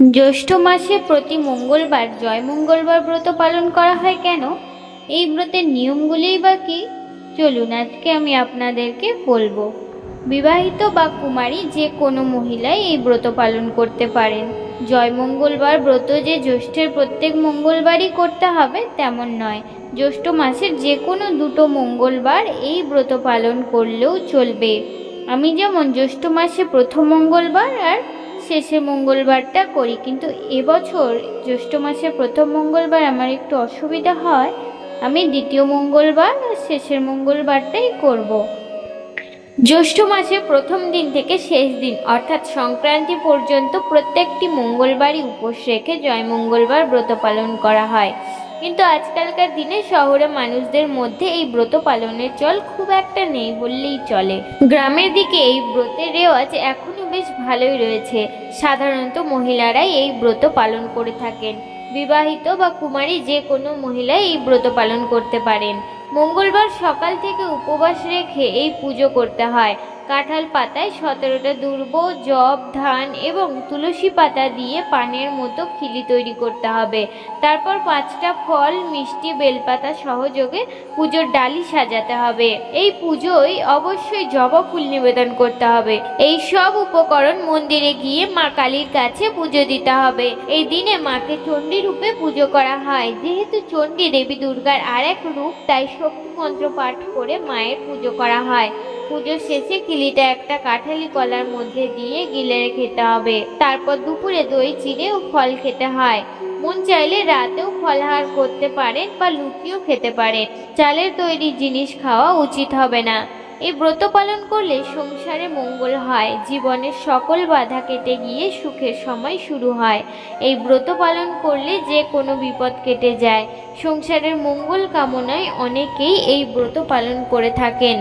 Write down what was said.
জ্যৈষ্ঠ মাসে প্রতি মঙ্গলবার, জয় মঙ্গলবার ব্রত পালন করা হয় কেন? এই ব্রতের নিয়মগুলিই বা কি? চলুন আজকে আমি আপনাদেরকে বলব। বিবাহিত বা কুমারী যে কোনো মহিলাই এই ব্রত পালন করতে পারেন। জয় মঙ্গলবার ব্রত যে জ্যৈষ্ঠের প্রত্যেক মঙ্গলবারই করতে হবে, তেমন নয়। জ্যৈষ্ঠ মাসের যে কোনো দুটো মঙ্গলবার এই ব্রত পালন করলেও চলবে। আমি যেমন জ্যৈষ্ঠ মাসে প্রথম মঙ্গলবার আর শেষের মঙ্গলবারটা করি কিন্তু এবছর জ্যৈষ্ঠ মাসের প্রথম মঙ্গলবার আমার একটু অসুবিধা হয়, আমি দ্বিতীয় মঙ্গলবার শেষের মঙ্গলবারটাই করব। জ্যৈষ্ঠ মাসের প্রথম দিন থেকে শেষ দিন, অর্থাৎ সংক্রান্তি পর্যন্ত প্রত্যেকটি মঙ্গলবারই উপোস রেখে জয় মঙ্গলবার ব্রত পালন করা হয়। কিন্তু আজকালকার দিনে শহরে মানুষদের মধ্যে এই ব্রত পালনের চল খুব একটা নেই বললেই চলে। গ্রামের দিকে এই ব্রতের রেওয়াজ এখনও বেশ ভালোই রয়েছে। সাধারণত মহিলারাই এই ব্রত পালন করে থাকেন। বিবাহিত বা কুমারী যে কোনো মহিলাই এই ব্রত পালন করতে পারেন। মঙ্গলবার সকাল থেকে উপবাস রেখে এই পুজো করতে হয়। কাঁঠাল পাতায় সতেরোটা দুর্ব জব ধান এবং তুলসী পাতা দিয়ে পানের মতো খিলি তৈরি করতে হবে। তারপর পাঁচটা ফল, মিষ্টি, বেলপাতা সহযোগে পুজোর ডালি সাজাতে হবে। এই পুজোয় অবশ্যই জবা ফুল নিবেদন করতে হবে। এই সব উপকরণ মন্দিরে গিয়ে মা কালীর কাছে পুজো দিতে হবে। এই দিনে মাকে চণ্ডী রূপে পুজো করা হয়। যেহেতু চণ্ডী দেবী দুর্গার আর এক রূপ, তাই শক্তি মন্ত্র পাঠ করে মায়ের পুজো করা হয়। পুজোর শেষে কিলিটা একটা কাঁঠালি কলার মধ্যে দিয়ে গিলে খেতে হবে। তারপর দুপুরে দই চিড়ে ও ফল খেতে হয়। মন চাইলে রাতেও ফলাহার করতে পারেন বা লুচিও খেতে পারেন। চালের তৈরি জিনিস খাওয়া উচিত হবে না। এই ব্রত পালন করলে সংসারে মঙ্গল হয়। জীবনের সকল বাধা কেটে গিয়ে সুখের সময় শুরু হয়। এই ব্রত পালন করলে যে কোনো বিপদ কেটে যায়। সংসারের মঙ্গল কামনায় অনেকেই এই ব্রত পালন করে থাকেন।